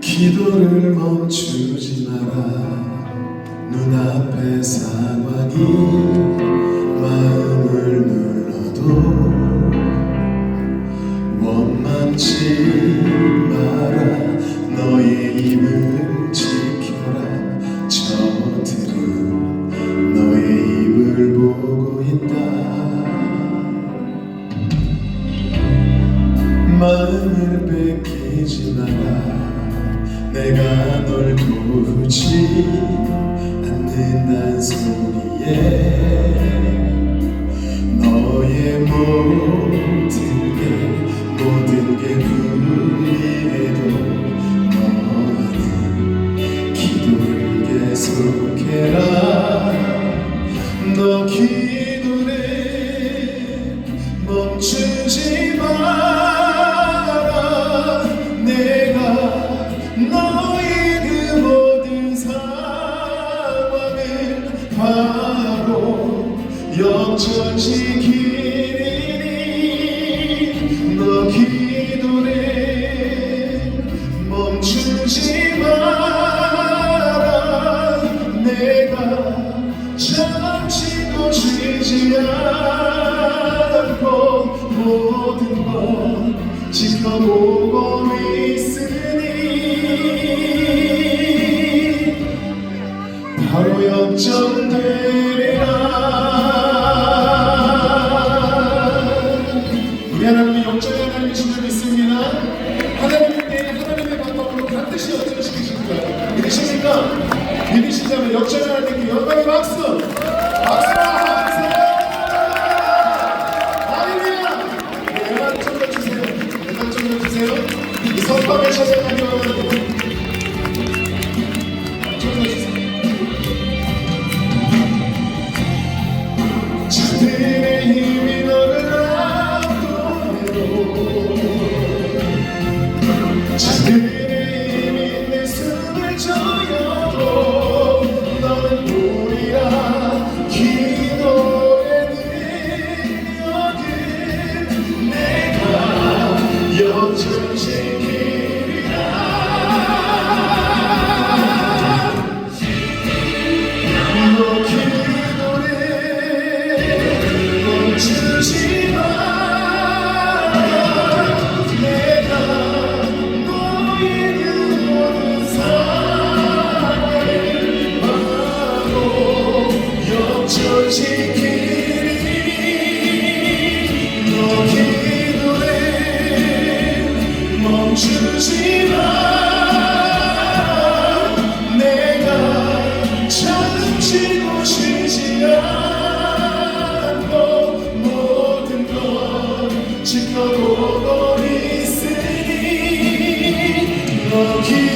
기도를 멈추지 마라. 눈앞의 상황이 마음을 눌 마음을 뺏기지 마라 내가 널 도우지 않는단 소리에 너의 모든 게 모든 게 불리해도 너는 기도를 계속해라. 너 기 모든 걸 지켜보고 있으니 바로 역전되리라. 우리 하나님이 역전의 하나님이신 줄 믿습니다. 하나님의 때에 하나님의 방법으로 반드시 역전시키실 거예요. 믿으십니까? 믿으시다면 역전의 하나님께 영광의 박수! 박수 찾아가는 거 마 내가 잠시도 쉬지 않고 모든 걸 지켜보고 있으니 너기